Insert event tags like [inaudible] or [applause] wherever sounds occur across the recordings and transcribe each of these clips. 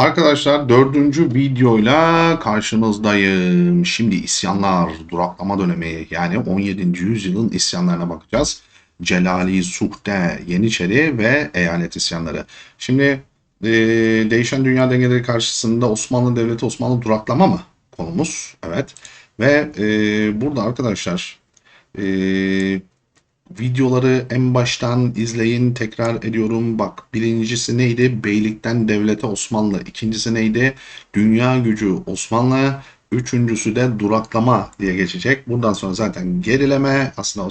Arkadaşlar dördüncü videoyla karşınızdayım. Şimdi isyanlar, duraklama dönemi yani 17. yüzyılın isyanlarına bakacağız. Celali, Suhte, Yeniçeri ve eyalet isyanları. Şimdi e, değişen dünya dengeleri karşısında Osmanlı Devleti, Osmanlı duraklama mı konumuz? Evet. Ve e, burada arkadaşlar e, videoları en baştan izleyin. Tekrar ediyorum. Bak birincisi neydi? Beylikten devlete Osmanlı. İkincisi neydi? Dünya gücü Osmanlı. Üçüncüsü de duraklama diye geçecek. Bundan sonra zaten gerileme aslında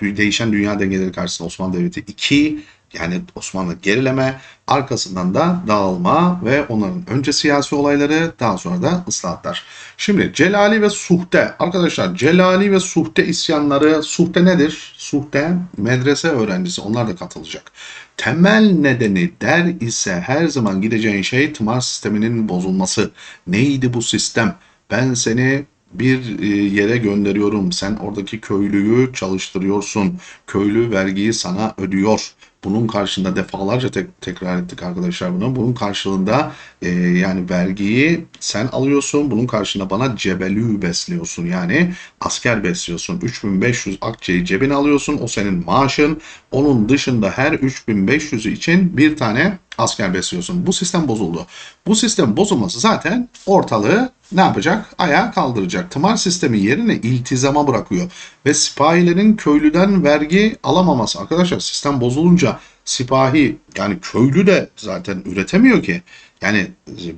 değişen dünya dengeleri karşısında Osmanlı Devleti 2 yani Osmanlı gerileme arkasından da dağılma ve onların önce siyasi olayları daha sonra da ıslahatlar. Şimdi Celali ve Suhte arkadaşlar Celali ve Suhte isyanları Suhte nedir? Suhte medrese öğrencisi onlar da katılacak. Temel nedeni der ise her zaman gideceğin şey tımar sisteminin bozulması. Neydi bu sistem? Ben seni bir e, yere gönderiyorum. Sen oradaki köylüyü çalıştırıyorsun. Köylü vergiyi sana ödüyor. Bunun karşında defalarca tek- tekrar ettik arkadaşlar bunu. Bunun karşılığında e, yani vergiyi sen alıyorsun. Bunun karşılığında bana cebelü besliyorsun. Yani asker besliyorsun. 3500 akçeyi cebine alıyorsun. O senin maaşın. Onun dışında her 3500'ü için bir tane asker besliyorsun. Bu sistem bozuldu. Bu sistem bozulması zaten ortalığı ne yapacak? Ayağa kaldıracak. Tımar sistemi yerine iltizama bırakıyor. Ve sipahilerin köylüden vergi alamaması. Arkadaşlar sistem bozulunca sipahi yani köylü de zaten üretemiyor ki. Yani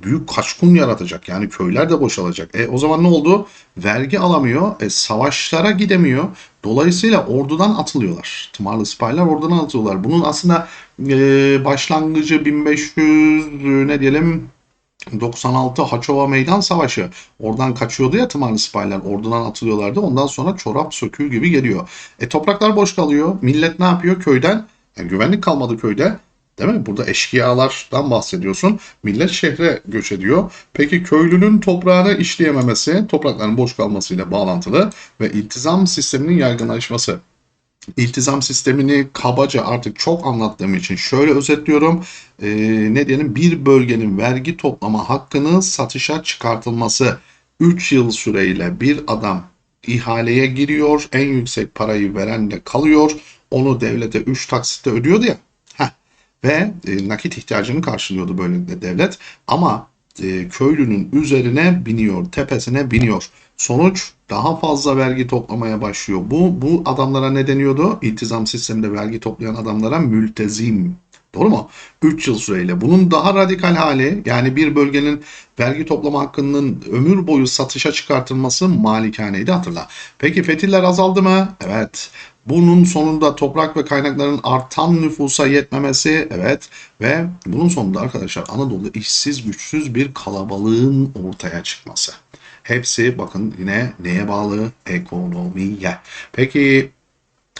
büyük kaçkun yaratacak. Yani köyler de boşalacak. E o zaman ne oldu? Vergi alamıyor. E savaşlara gidemiyor. Dolayısıyla ordudan atılıyorlar. Tımarlı sipahiler ordudan atılıyorlar. Bunun aslında e, başlangıcı 1500 ne diyelim 96 Haçova Meydan Savaşı. Oradan kaçıyordu ya tımarlı sipahiler. Ordudan atılıyorlardı. Ondan sonra çorap söküğü gibi geliyor. E topraklar boş kalıyor. Millet ne yapıyor köyden? Yani güvenlik kalmadı köyde. Değil mi? Burada eşkıyalardan bahsediyorsun. Millet şehre göç ediyor. Peki köylünün toprağını işleyememesi, toprakların boş kalmasıyla bağlantılı ve iltizam sisteminin yaygınlaşması. İltizam sistemini kabaca artık çok anlattığım için şöyle özetliyorum. Ee, ne diyelim bir bölgenin vergi toplama hakkını satışa çıkartılması 3 yıl süreyle bir adam ihaleye giriyor. En yüksek parayı veren de kalıyor. Onu devlete 3 taksitte ödüyordu ya. Heh. Ve e, nakit ihtiyacını karşılıyordu böylelikle devlet. Ama e, köylünün üzerine biniyor, tepesine biniyor. Sonuç daha fazla vergi toplamaya başlıyor. Bu bu adamlara ne deniyordu? İltizam sisteminde vergi toplayan adamlara mültezim. Doğru mu? 3 yıl süreyle. Bunun daha radikal hali yani bir bölgenin vergi toplama hakkının ömür boyu satışa çıkartılması malikaneydi hatırla. Peki fetihler azaldı mı? Evet. Bunun sonunda toprak ve kaynakların artan nüfusa yetmemesi evet ve bunun sonunda arkadaşlar Anadolu'da işsiz güçsüz bir kalabalığın ortaya çıkması. Hepsi bakın yine neye bağlı? Ekonomiye. Peki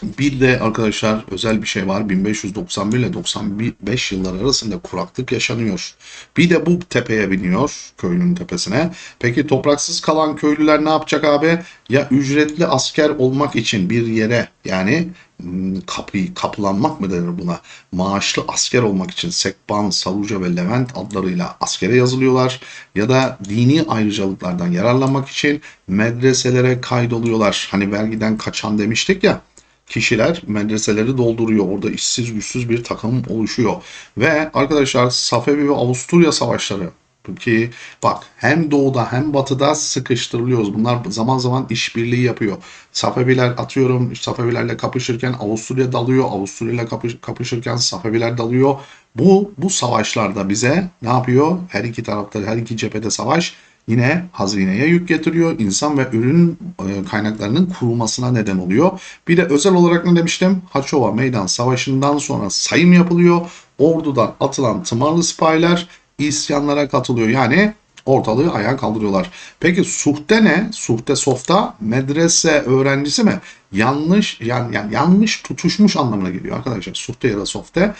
bir de arkadaşlar özel bir şey var. 1591 ile 95 yıllar arasında kuraklık yaşanıyor. Bir de bu tepeye biniyor köylünün tepesine. Peki topraksız kalan köylüler ne yapacak abi? Ya ücretli asker olmak için bir yere yani hmm, kapı, kapılanmak mı denir buna? Maaşlı asker olmak için Sekban, Saluca ve Levent adlarıyla askere yazılıyorlar. Ya da dini ayrıcalıklardan yararlanmak için medreselere kaydoluyorlar. Hani vergiden kaçan demiştik ya kişiler medreseleri dolduruyor. Orada işsiz güçsüz bir takım oluşuyor. Ve arkadaşlar Safevi ve Avusturya savaşları ki bak hem doğuda hem batıda sıkıştırılıyoruz. Bunlar zaman zaman işbirliği yapıyor. Safeviler atıyorum Safevilerle kapışırken Avusturya dalıyor. Avusturya ile kapış- kapışırken Safeviler dalıyor. Bu bu savaşlarda bize ne yapıyor? Her iki tarafta her iki cephede savaş yine hazineye yük getiriyor. İnsan ve ürün e, kaynaklarının kurulmasına neden oluyor. Bir de özel olarak ne demiştim? Haçova Meydan Savaşı'ndan sonra sayım yapılıyor. Ordudan atılan tımarlı sipahiler isyanlara katılıyor. Yani ortalığı ayağa kaldırıyorlar. Peki suhte ne? Suhte softa medrese öğrencisi mi? Yanlış yani, yani yanlış tutuşmuş anlamına geliyor arkadaşlar. Suhte ya da softe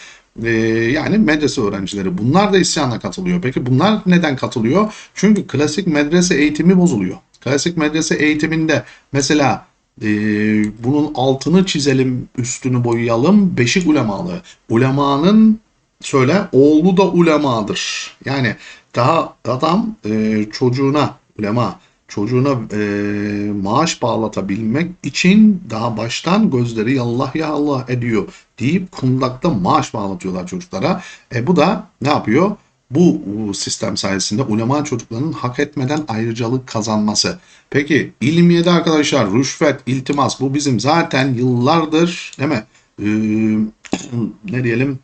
ee, yani medrese öğrencileri. Bunlar da isyana katılıyor. Peki bunlar neden katılıyor? Çünkü klasik medrese eğitimi bozuluyor. Klasik medrese eğitiminde mesela e, bunun altını çizelim, üstünü boyayalım. Beşik ulemalı. Ulemanın söyle oğlu da ulemadır. Yani daha adam e, çocuğuna ulema çocuğuna e, maaş bağlatabilmek için daha baştan gözleri yallah ya Allah ediyor deyip kundakta maaş bağlatıyorlar çocuklara. E, bu da ne yapıyor? Bu sistem sayesinde ulema çocuklarının hak etmeden ayrıcalık kazanması. Peki ilmiyede arkadaşlar rüşvet, iltimas bu bizim zaten yıllardır değil mi? Ee, ne diyelim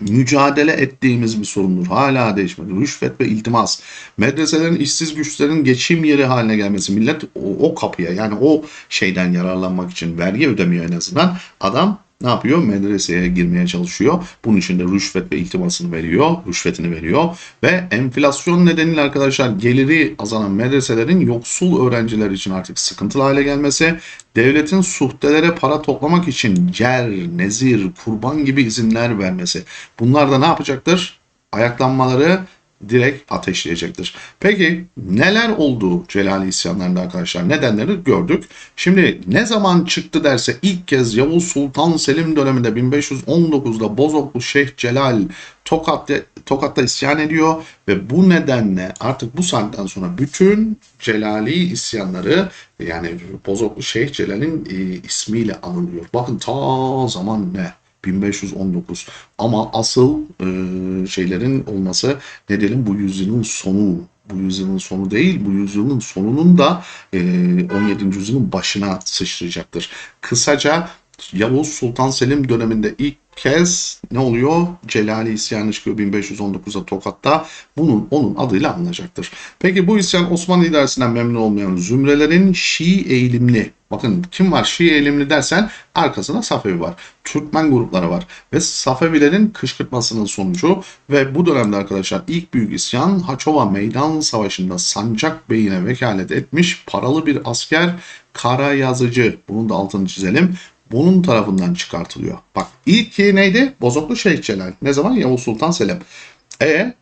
mücadele ettiğimiz bir sorundur. Hala değişmedi. Rüşvet ve iltimas. Medreselerin işsiz güçlerin geçim yeri haline gelmesi. Millet o, o kapıya yani o şeyden yararlanmak için vergi ödemiyor en azından. Adam ne yapıyor? Medreseye girmeye çalışıyor. Bunun için de rüşvet ve iltimasını veriyor. Rüşvetini veriyor. Ve enflasyon nedeniyle arkadaşlar geliri azalan medreselerin yoksul öğrenciler için artık sıkıntılı hale gelmesi. Devletin suhtelere para toplamak için cer, nezir, kurban gibi izinler vermesi. Bunlar da ne yapacaktır? Ayaklanmaları direkt ateşleyecektir. Peki neler oldu Celali isyanlarında arkadaşlar? Nedenleri gördük. Şimdi ne zaman çıktı derse ilk kez Yavuz Sultan Selim döneminde 1519'da Bozoklu Şeyh Celal Tokat'ta, Tokat'ta isyan ediyor ve bu nedenle artık bu saatten sonra bütün Celali isyanları yani Bozoklu Şeyh Celal'in e, ismiyle anılıyor. Bakın ta zaman ne? 1519 ama asıl e, şeylerin olması ne diyelim bu yüzyılın sonu bu yüzyılın sonu değil bu yüzyılın sonunun da e, 17. yüzyılın başına sıçrayacaktır. Kısaca Yavuz Sultan Selim döneminde ilk kez ne oluyor? Celali isyanı çıkıyor 1519'da Tokat'ta. Bunun onun adıyla anılacaktır. Peki bu isyan Osmanlı idaresinden memnun olmayan zümrelerin Şii eğilimli Bakın kim var Şii eğilimli dersen arkasında Safevi var. Türkmen grupları var. Ve Safevilerin kışkırtmasının sonucu ve bu dönemde arkadaşlar ilk büyük isyan Haçova Meydan Savaşı'nda Sancak Bey'ine vekalet etmiş paralı bir asker Kara Yazıcı. Bunun da altını çizelim bunun tarafından çıkartılıyor. Bak ilki neydi? Bozoklu Şeyh Celal. Ne zaman? Yavuz Sultan Selim. E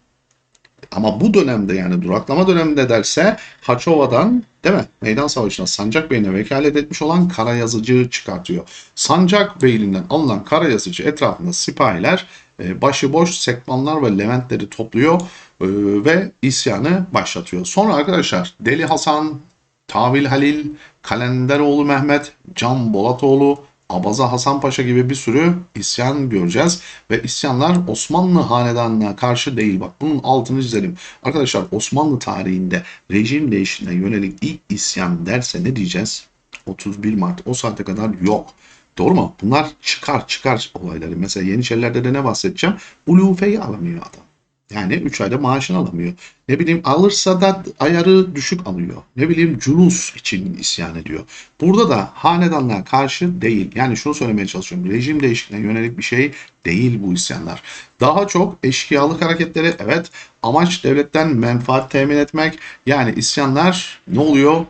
ama bu dönemde yani duraklama döneminde derse Haçova'dan değil mi? Meydan Savaşı'na Sancak Bey'ine vekalet etmiş olan kara yazıcı çıkartıyor. Sancak Beyliğinden alınan kara yazıcı etrafında sipahiler e, başıboş sekmanlar ve leventleri topluyor e, ve isyanı başlatıyor. Sonra arkadaşlar Deli Hasan, Tavil Halil, Kalenderoğlu Mehmet, Can Bolatoğlu, Abaza Hasan Paşa gibi bir sürü isyan göreceğiz. Ve isyanlar Osmanlı hanedanına karşı değil. Bak bunun altını çizelim. Arkadaşlar Osmanlı tarihinde rejim değişimine yönelik ilk isyan derse ne diyeceğiz? 31 Mart o saate kadar yok. Doğru mu? Bunlar çıkar çıkar olayları. Mesela Yeniçerilerde de ne bahsedeceğim? Ulufe'yi alamıyor adam. Yani 3 ayda maaşını alamıyor. Ne bileyim alırsa da ayarı düşük alıyor. Ne bileyim culus için isyan ediyor. Burada da hanedanlığa karşı değil. Yani şunu söylemeye çalışıyorum. Rejim değişikliğine yönelik bir şey değil bu isyanlar. Daha çok eşkıyalık hareketleri evet amaç devletten menfaat temin etmek. Yani isyanlar ne oluyor?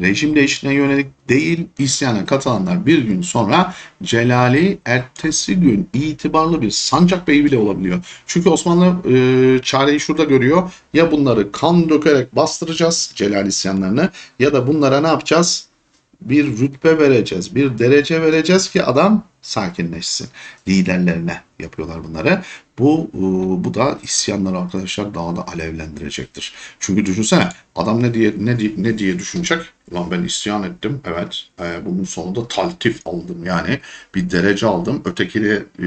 Rejim değişikliğine yönelik değil isyana katılanlar bir gün sonra Celali ertesi gün itibarlı bir sancak beyi bile olabiliyor. Çünkü Osmanlı e, çareyi şurada görüyor. Ya bunları kan dökerek bastıracağız Celali isyanlarını ya da bunlara ne yapacağız? Bir rütbe vereceğiz, bir derece vereceğiz ki adam sakinleşsin. Liderlerine yapıyorlar bunları. Bu e, bu da isyanları arkadaşlar daha da alevlendirecektir. Çünkü düşünsene adam ne diye ne diye, ne diye düşünecek? Lan ben isyan ettim. Evet. E, bunun sonunda taltif aldım. Yani bir derece aldım. Ötekini e,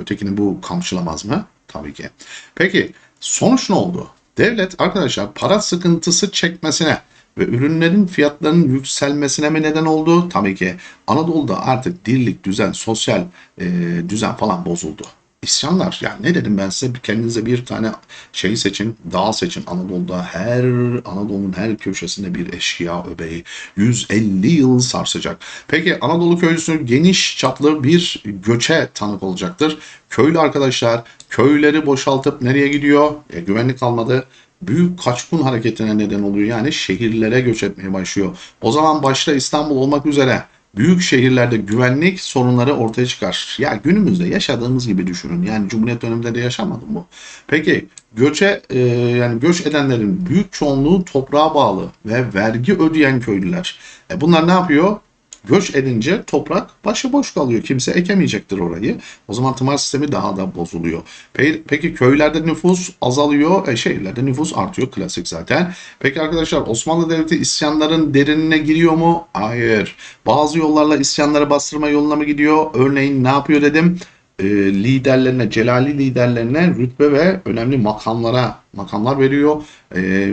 ötekini bu kamçılamaz mı? Tabii ki. Peki sonuç ne oldu? Devlet arkadaşlar para sıkıntısı çekmesine ve ürünlerin fiyatlarının yükselmesine mi neden oldu? Tabii ki Anadolu'da artık dirlik, düzen, sosyal e, düzen falan bozuldu. İsyanlar yani ne dedim ben size kendinize bir tane şey seçin, dağ seçin Anadolu'da her Anadolu'nun her köşesinde bir eşkıya öbeği 150 yıl sarsacak. Peki Anadolu köylüsü geniş çaplı bir göçe tanık olacaktır. Köylü arkadaşlar köyleri boşaltıp nereye gidiyor? E, güvenlik kalmadı büyük kaçkun hareketine neden oluyor. Yani şehirlere göç etmeye başlıyor. O zaman başta İstanbul olmak üzere büyük şehirlerde güvenlik sorunları ortaya çıkar. Ya günümüzde yaşadığımız gibi düşünün. Yani Cumhuriyet döneminde de yaşamadım bu. Peki göçe e, yani göç edenlerin büyük çoğunluğu toprağa bağlı ve vergi ödeyen köylüler. E bunlar ne yapıyor? Göç edince toprak başıboş kalıyor. Kimse ekemeyecektir orayı. O zaman tımar sistemi daha da bozuluyor. Pe- Peki köylerde nüfus azalıyor. E, şehirlerde nüfus artıyor. Klasik zaten. Peki arkadaşlar Osmanlı Devleti isyanların derinine giriyor mu? Hayır. Bazı yollarla isyanları bastırma yoluna mı gidiyor? Örneğin ne yapıyor dedim? E, liderlerine, celali liderlerine rütbe ve önemli makamlara makamlar veriyor. E,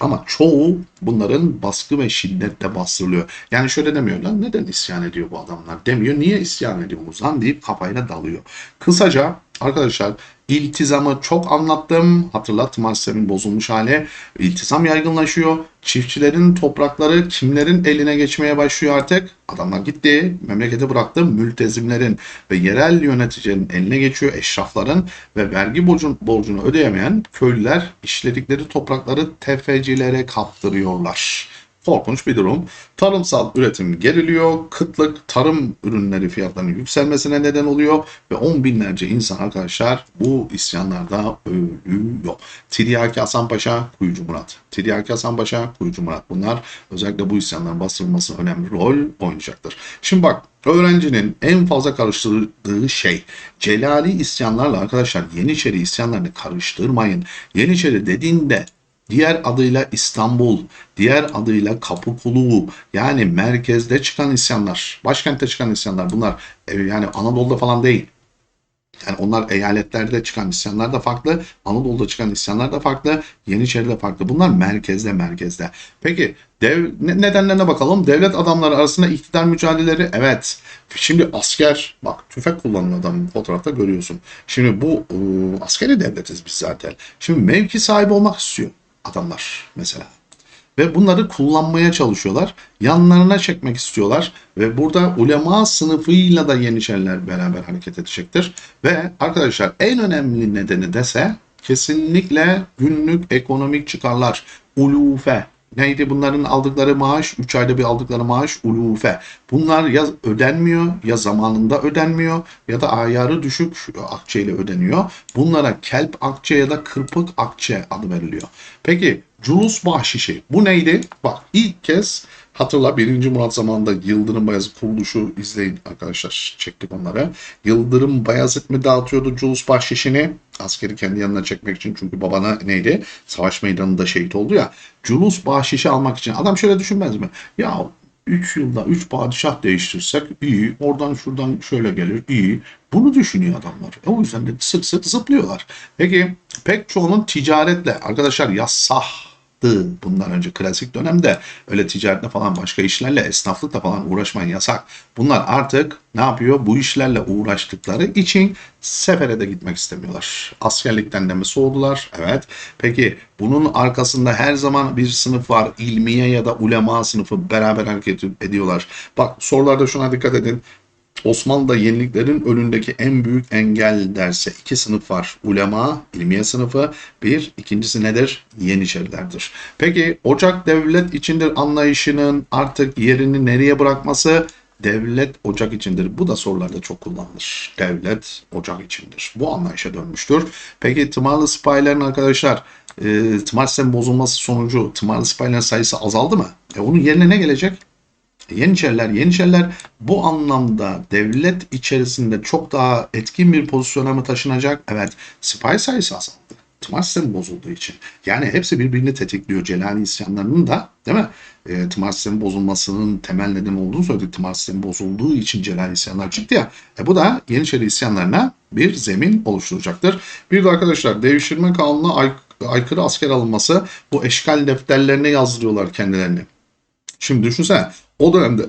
ama çoğu bunların baskı ve şiddetle bastırılıyor. Yani şöyle demiyor lan neden isyan ediyor bu adamlar demiyor. Niye isyan ediyorsunuz lan deyip kafayla dalıyor. Kısaca arkadaşlar iltizamı çok anlattım. Hatırlat tımar sistemin bozulmuş hali. İltizam yaygınlaşıyor. Çiftçilerin toprakları kimlerin eline geçmeye başlıyor artık? Adamlar gitti, memleketi bıraktı. Mültezimlerin ve yerel yöneticilerin eline geçiyor. Eşrafların ve vergi borcun, borcunu ödeyemeyen köylüler işledikleri toprakları tefecilere kaptırıyorlar. Korkunç bir durum. Tarımsal üretim geriliyor. Kıtlık tarım ürünleri fiyatlarının yükselmesine neden oluyor. Ve on binlerce insan arkadaşlar bu isyanlarda ölüyor. Tiryaki Hasan Paşa, Kuyucu Murat. Tiryaki Hasan Paşa, Kuyucu Murat. Bunlar özellikle bu isyanların bastırılmasına önemli rol oynayacaktır. Şimdi bak öğrencinin en fazla karıştırdığı şey Celali isyanlarla arkadaşlar Yeniçeri isyanlarını karıştırmayın. Yeniçeri dediğinde Diğer adıyla İstanbul, diğer adıyla Kapıkulu yani merkezde çıkan isyanlar, başkentte çıkan isyanlar bunlar yani Anadolu'da falan değil. Yani onlar eyaletlerde çıkan isyanlar da farklı, Anadolu'da çıkan isyanlar da farklı, Yeniçeri'de farklı. Bunlar merkezde merkezde. Peki dev, ne- nedenlerine bakalım. Devlet adamları arasında iktidar mücadeleleri evet. Şimdi asker bak tüfek kullanıyor adam fotoğrafta görüyorsun. Şimdi bu e, askeri devletiz biz zaten. Şimdi mevki sahibi olmak istiyor adamlar mesela. Ve bunları kullanmaya çalışıyorlar. Yanlarına çekmek istiyorlar. Ve burada ulema sınıfıyla da Yeniçeriler beraber hareket edecektir. Ve arkadaşlar en önemli nedeni dese kesinlikle günlük ekonomik çıkarlar. Ulufe. Neydi bunların aldıkları maaş? 3 ayda bir aldıkları maaş ulufe. Bunlar ya ödenmiyor ya zamanında ödenmiyor ya da ayarı düşük akçeyle ödeniyor. Bunlara kelp akçe ya da kırpık akçe adı veriliyor. Peki Culus bahşişi bu neydi? Bak ilk kez hatırla 1. Murat zamanında Yıldırım Bayezid kuruluşu izleyin arkadaşlar çektik onları. Yıldırım Bayezid mi dağıtıyordu Culus bahşişini? Askeri kendi yanına çekmek için çünkü babana neydi? Savaş meydanında şehit oldu ya. Culus bahşişi almak için adam şöyle düşünmez mi? Ya 3 yılda 3 padişah değiştirsek iyi. Oradan şuradan şöyle gelir iyi. Bunu düşünüyor adamlar. E o yüzden de sık sık zıplıyorlar. Peki pek çoğunun ticaretle arkadaşlar yasahtı bundan önce klasik dönemde öyle ticaretle falan başka işlerle esnaflıkla falan uğraşmayın yasak. Bunlar artık ne yapıyor? Bu işlerle uğraştıkları için sefere de gitmek istemiyorlar. Askerlikten de mi soğudular? Evet. Peki bunun arkasında her zaman bir sınıf var. İlmiye ya da ulema sınıfı beraber hareket ediyorlar. Bak sorularda şuna dikkat edin. Osmanlı'da yeniliklerin önündeki en büyük engel derse iki sınıf var. Ulema, ilmiye sınıfı. Bir, ikincisi nedir? Yeniçerilerdir. Peki ocak devlet içindir anlayışının artık yerini nereye bırakması? Devlet ocak içindir. Bu da sorularda çok kullanılır. Devlet ocak içindir. Bu anlayışa dönmüştür. Peki tımarlı sipahilerin arkadaşlar e, tımar sistemi bozulması sonucu tımarlı sipahilerin sayısı azaldı mı? E onun yerine ne gelecek? Yeniçeriler, Yeniçeriler bu anlamda devlet içerisinde çok daha etkin bir pozisyona mı taşınacak? Evet, sipahi sayısı azaldı. Tımar sistemi bozulduğu için. Yani hepsi birbirini tetikliyor. Celali isyanlarının da değil mi? E, tımar sistemi bozulmasının temel nedeni olduğunu söyledik. Tımar sistemi bozulduğu için Celali isyanlar çıktı ya. E, bu da Yeniçeri isyanlarına bir zemin oluşturacaktır. Bir de arkadaşlar devşirme kanununa ay- aykırı asker alınması bu eşkal defterlerine yazdırıyorlar kendilerini. Şimdi düşünsene o dönemde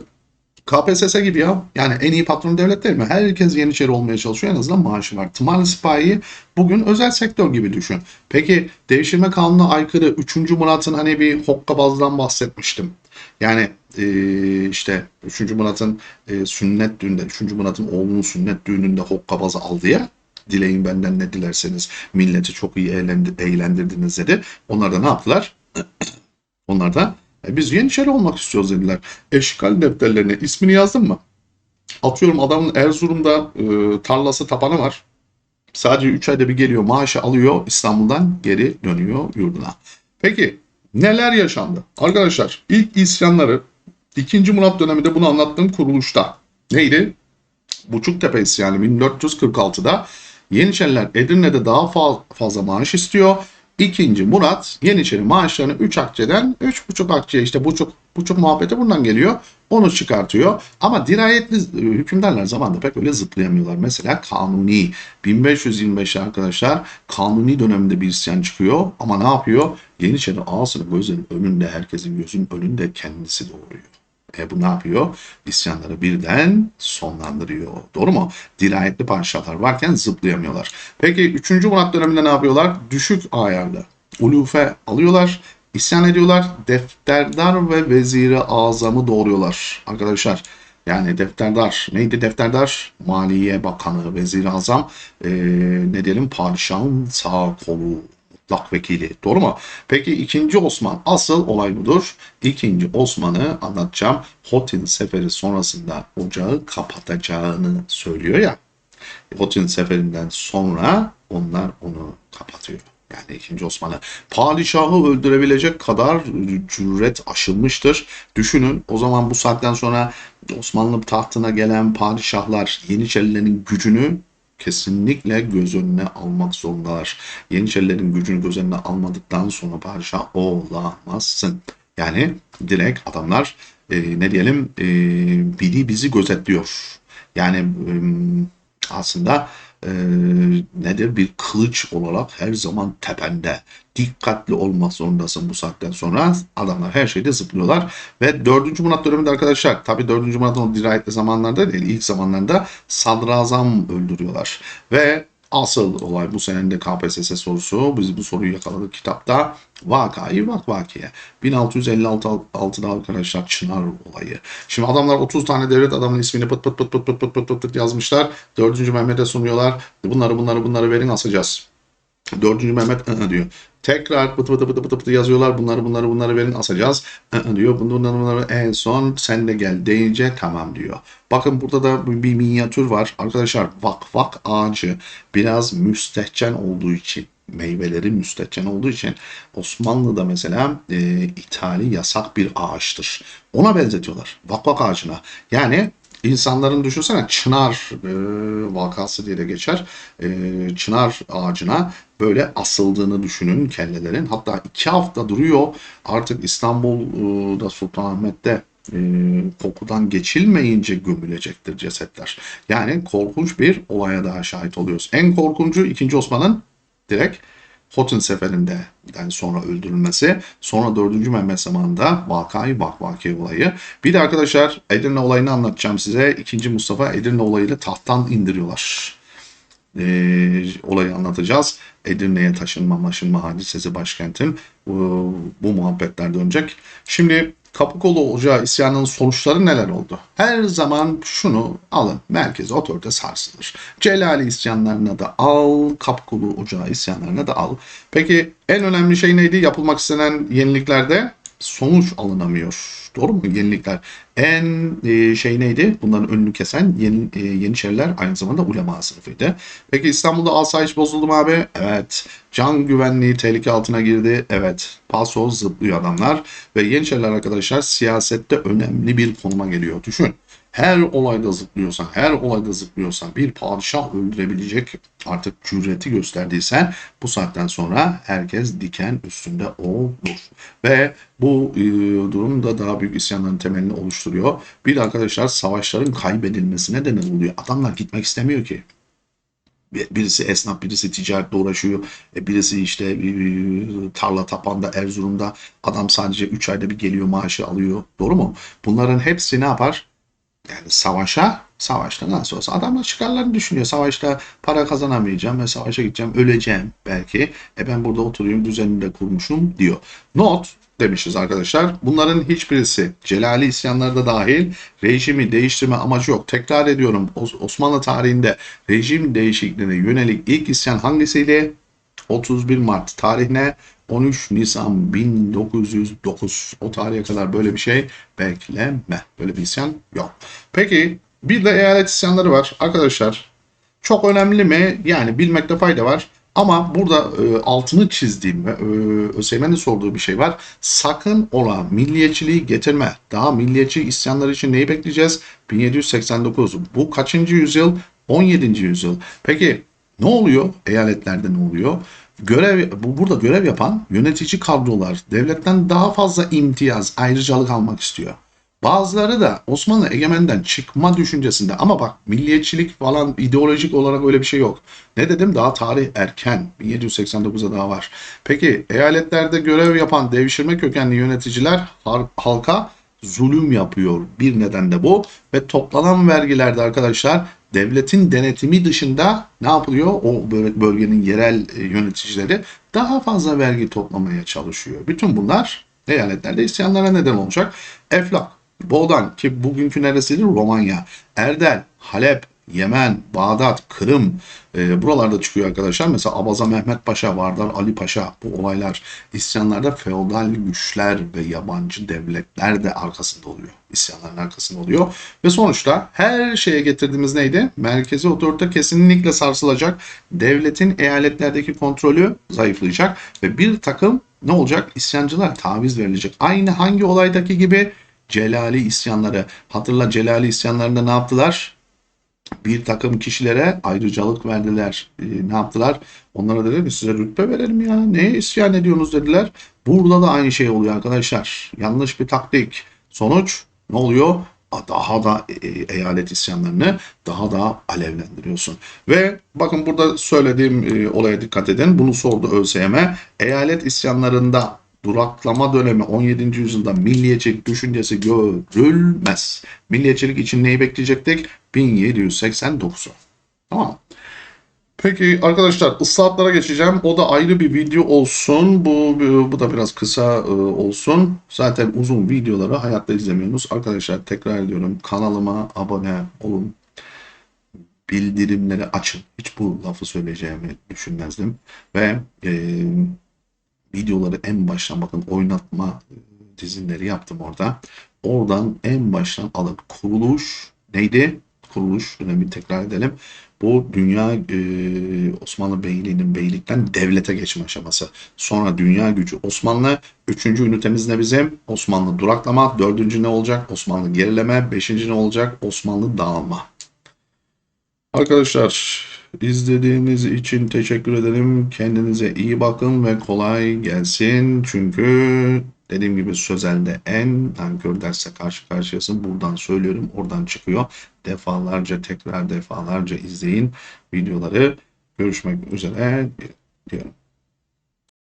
KPSS gibi ya. Yani en iyi patron devlet değil mi? Herkes Yeniçeri olmaya çalışıyor. En azından maaşı var. Tımarlı sipahi bugün özel sektör gibi düşün. Peki devşirme kanununa aykırı 3. Murat'ın hani bir hokkabazdan bahsetmiştim. Yani eee, işte 3. Murat'ın eee, sünnet düğünde, 3. Murat'ın oğlunun sünnet düğününde hokkabazı aldı ya. Dileyin benden ne dilerseniz milleti çok iyi eğlendi- eğlendirdiniz dedi. Onlar da ne yaptılar? [clears throat] Onlar da "E, biz Yeniçeri olmak istiyoruz dediler. Eşkal defterlerine ismini yazdın mı? Atıyorum adamın Erzurum'da e, tarlası tapanı var. Sadece 3 ayda bir geliyor maaşı alıyor İstanbul'dan geri dönüyor yurduna. Peki neler yaşandı? Arkadaşlar ilk isyanları İkinci Murat döneminde bunu anlattığım kuruluşta. Neydi? Buçuktepe isyanı 1446'da Yeniçeriler Edirne'de daha fa- fazla maaş istiyor. İkinci Murat Yeniçeri maaşlarını 3 akçeden 3,5 akçeye işte buçuk buçuk muhabbeti buradan geliyor. Onu çıkartıyor. Ama dirayetli e, hükümdarlar zamanında pek öyle zıplayamıyorlar. Mesela Kanuni 1525 arkadaşlar Kanuni döneminde bir isyan çıkıyor. Ama ne yapıyor? Yeniçeri ağasının gözünün önünde herkesin gözünün önünde kendisi doğuruyor. E bu ne yapıyor? İsyanları birden sonlandırıyor. Doğru mu? Dirayetli padişahlar varken zıplayamıyorlar. Peki 3. Murat döneminde ne yapıyorlar? Düşük ayarlı. Ulufe alıyorlar. isyan ediyorlar. Defterdar ve veziri azamı doğuruyorlar. Arkadaşlar yani defterdar neydi defterdar? Maliye Bakanı, Vezir Azam e, ne diyelim padişahın sağ kolu, mutlak vekili. Doğru mu? Peki ikinci Osman asıl olay budur. İkinci Osman'ı anlatacağım. Hotin seferi sonrasında ocağı kapatacağını söylüyor ya. Hotin seferinden sonra onlar onu kapatıyor. Yani 2. Osman'ı padişahı öldürebilecek kadar cüret aşılmıştır. Düşünün o zaman bu saatten sonra Osmanlı tahtına gelen padişahlar Yeniçerilerin gücünü kesinlikle göz önüne almak zorundalar. Yeniçerilerin gücünü göz önüne almadıktan sonra padişah olamazsın. Yani direkt adamlar e, ne diyelim e, biri bizi gözetliyor. Yani e, aslında e, nedir bir kılıç olarak her zaman tepende. Dikkatli olmak zorundasın bu saatten sonra. Adamlar her şeyde zıplıyorlar. Ve 4. Murat döneminde arkadaşlar tabi 4. Murat'ın o dirayetli zamanlarda değil ilk zamanlarında sadrazam öldürüyorlar. Ve asıl olay bu senenin de KPSS sorusu. Biz bu soruyu yakaladık kitapta. Vakayı vak vakiye. 1656'da arkadaşlar Çınar olayı. Şimdi adamlar 30 tane devlet adamın ismini pıt pıt pıt pıt pıt pıt pıt pıt pıt yazmışlar. 4. Mehmet'e sunuyorlar. Bunları bunları bunları verin asacağız. Dördüncü Mehmet ı diyor. Tekrar pıtı pıtı pıtı pıtı pıtı yazıyorlar. Bunları bunları bunları verin asacağız. diyor. Bunları bunları en son sen de gel deyince tamam diyor. Bakın burada da bir minyatür var. Arkadaşlar vak vak ağacı biraz müstehcen olduğu için meyveleri müstehcen olduğu için Osmanlı'da mesela e, ithali yasak bir ağaçtır. Ona benzetiyorlar. Vak vak ağacına. Yani İnsanların düşünsene çınar e, vakası diye de geçer. E, çınar ağacına böyle asıldığını düşünün kellelerin. Hatta iki hafta duruyor. Artık İstanbul'da Sultanahmet'te e, kokudan geçilmeyince gömülecektir cesetler. Yani korkunç bir olaya daha şahit oluyoruz. En korkuncu 2. Osman'ın direkt Hotin seferinden sonra öldürülmesi. Sonra 4. Mehmet zamanında Vakayı Bakvaki olayı. Bir de arkadaşlar Edirne olayını anlatacağım size. 2. Mustafa Edirne olayıyla tahttan indiriyorlar. Ee, olayı anlatacağız. Edirne'ye taşınma maşınma hadisesi başkentin bu, bu muhabbetler dönecek. Şimdi Kapıkolu Ocağı isyanının sonuçları neler oldu? Her zaman şunu alın. Merkez otorite sarsılır. Celali isyanlarına da al. Kapıkolu Ocağı isyanlarına da al. Peki en önemli şey neydi? Yapılmak istenen yeniliklerde sonuç alınamıyor. Doğru mu? Yenilikler. En e, şey neydi? Bunların önünü kesen yeni, e, Yeniçeriler aynı zamanda ulema sınıfıydı. Peki İstanbul'da asayiş bozuldu mu abi? Evet. Can güvenliği tehlike altına girdi. Evet. Paso zıplıyor adamlar. Ve Yeniçeriler arkadaşlar siyasette önemli bir konuma geliyor. Düşün her olayda zıplıyorsan, her olayda zıplıyorsan bir padişah öldürebilecek artık cüreti gösterdiysen bu saatten sonra herkes diken üstünde olur. Ve bu e, durum da daha büyük isyanların temelini oluşturuyor. Bir de arkadaşlar savaşların kaybedilmesine neden oluyor. Adamlar gitmek istemiyor ki. Birisi esnaf, birisi ticaretle uğraşıyor. E, birisi işte e, tarla tapanda, Erzurum'da adam sadece 3 ayda bir geliyor maaşı alıyor. Doğru mu? Bunların hepsi ne yapar? Yani savaşa, savaşta nasıl olsa adamlar çıkarlarını düşünüyor. Savaşta para kazanamayacağım ve savaşa gideceğim, öleceğim belki. E ben burada oturuyorum, düzenini de kurmuşum diyor. Not demişiz arkadaşlar. Bunların hiçbirisi Celali isyanları da dahil rejimi değiştirme amacı yok. Tekrar ediyorum Osmanlı tarihinde rejim değişikliğine yönelik ilk isyan hangisiydi? 31 Mart tarihine 13 Nisan 1909 o tarihe kadar böyle bir şey bekleme. Böyle bir isyan yok. Peki bir de eyalet isyanları var. Arkadaşlar çok önemli mi? Yani bilmekte fayda var. Ama burada e, altını çizdiğim ve e, sorduğu bir şey var. Sakın ola milliyetçiliği getirme. Daha milliyetçi isyanlar için neyi bekleyeceğiz? 1789. Bu kaçıncı yüzyıl? 17. yüzyıl. Peki ne oluyor? Eyaletlerde ne oluyor? Görev, bu burada görev yapan yönetici kadrolar devletten daha fazla imtiyaz, ayrıcalık almak istiyor. Bazıları da Osmanlı egemenden çıkma düşüncesinde ama bak milliyetçilik falan ideolojik olarak öyle bir şey yok. Ne dedim daha tarih erken 1789'a daha var. Peki eyaletlerde görev yapan devşirme kökenli yöneticiler halka zulüm yapıyor. Bir neden de bu ve toplanan vergilerde arkadaşlar devletin denetimi dışında ne yapılıyor? O böl- bölgenin yerel e, yöneticileri daha fazla vergi toplamaya çalışıyor. Bütün bunlar eyaletlerde isyanlara neden olacak. Eflak, Boğdan ki bugünkü neresidir? Romanya, Erdel, Halep, Yemen, Bağdat, Kırım e, buralarda çıkıyor arkadaşlar. Mesela Abaza Mehmet Paşa, Vardar Ali Paşa bu olaylar isyanlarda feodal güçler ve yabancı devletler de arkasında oluyor. İsyanların arkasında oluyor. Ve sonuçta her şeye getirdiğimiz neydi? Merkezi otorite kesinlikle sarsılacak. Devletin eyaletlerdeki kontrolü zayıflayacak. Ve bir takım ne olacak? İsyancılar taviz verilecek. Aynı hangi olaydaki gibi Celali isyanları. Hatırla Celali isyanlarında ne yaptılar? Bir takım kişilere ayrıcalık verdiler. Ee, ne yaptılar? Onlara dediler ki size rütbe verelim ya. Neye isyan ediyorsunuz dediler. Burada da aynı şey oluyor arkadaşlar. Yanlış bir taktik. Sonuç ne oluyor? Daha da e, eyalet isyanlarını daha da alevlendiriyorsun. Ve bakın burada söylediğim e, olaya dikkat edin. Bunu sordu ÖSYM. Eyalet isyanlarında duraklama dönemi 17. yüzyılda milliyetçilik düşüncesi görülmez. Milliyetçilik için neyi bekleyecektik? 1789'u. Tamam? Peki arkadaşlar ıslahatlara geçeceğim. O da ayrı bir video olsun. Bu bu da biraz kısa e, olsun. Zaten uzun videoları hayatta izlemiyorsunuz. Arkadaşlar tekrar ediyorum kanalıma abone olun. Bildirimleri açın. Hiç bu lafı söyleyeceğimi düşünmezdim. Ve e, videoları en baştan bakın oynatma e, dizinleri yaptım orada. Oradan en baştan alın. Kuruluş neydi? Kuruluş dönemi tekrar edelim. Bu dünya e, Osmanlı Beyliği'nin beylikten devlete geçme aşaması. Sonra dünya gücü Osmanlı. Üçüncü ünitemiz ne bizim? Osmanlı duraklama. Dördüncü ne olacak? Osmanlı gerileme. Beşinci ne olacak? Osmanlı dağılma. Arkadaşlar izlediğiniz için teşekkür ederim. Kendinize iyi bakın ve kolay gelsin. Çünkü dediğim gibi sözelde en nankör dersle karşı karşıyasın. Buradan söylüyorum, oradan çıkıyor. Defalarca tekrar defalarca izleyin videoları. Görüşmek üzere diyorum.